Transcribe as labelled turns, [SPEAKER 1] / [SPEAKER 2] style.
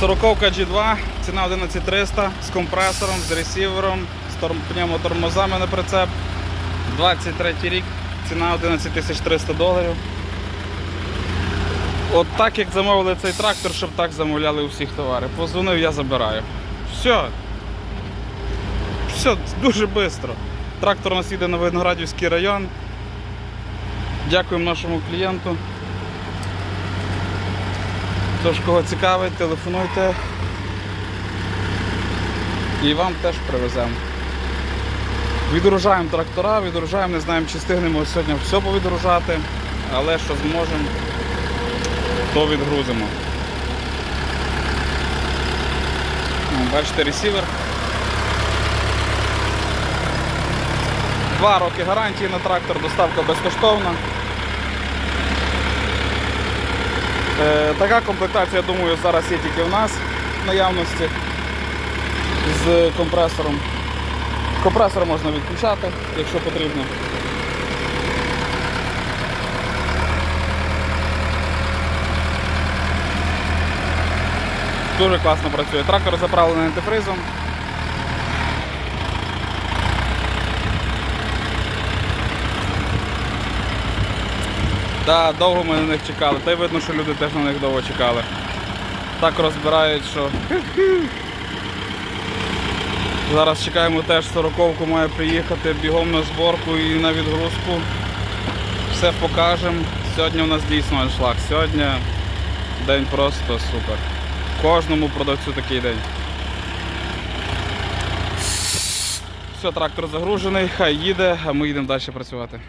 [SPEAKER 1] Сороковка G2, ціна 11300 з компресором, з ресівером, з торм- пневмотормозами на прицеп. 23 рік, ціна 11300 доларів. От так як замовили цей трактор, щоб так замовляли у всіх товари. Позвонив, я забираю. Все. Все, дуже швидко. Трактор нас їде на Виноградівський район. Дякуємо нашому клієнту. Тож, кого цікавить, телефонуйте. І вам теж привеземо. Відгружаємо трактора, відгружаємо, не знаємо, чи встигнемо сьогодні все повідгружати, але що зможемо, то відгрузимо. Бачите, ресівер. Два роки гарантії на трактор, доставка безкоштовна. Така комплектація, я думаю, зараз є тільки в нас в наявності з компресором. Компресор можна відключати, якщо потрібно. Дуже класно працює. Трактор заправлений антифризом. Так, довго ми на них чекали, та й видно, що люди теж на них довго чекали. Так розбирають, що. Зараз чекаємо теж сороковку має приїхати бігом на зборку і на відгрузку. Все покажемо. Сьогодні у нас дійсно аншлаг. Сьогодні день просто супер. Кожному продавцю такий день. Все, трактор загружений, хай їде, а ми йдемо далі працювати.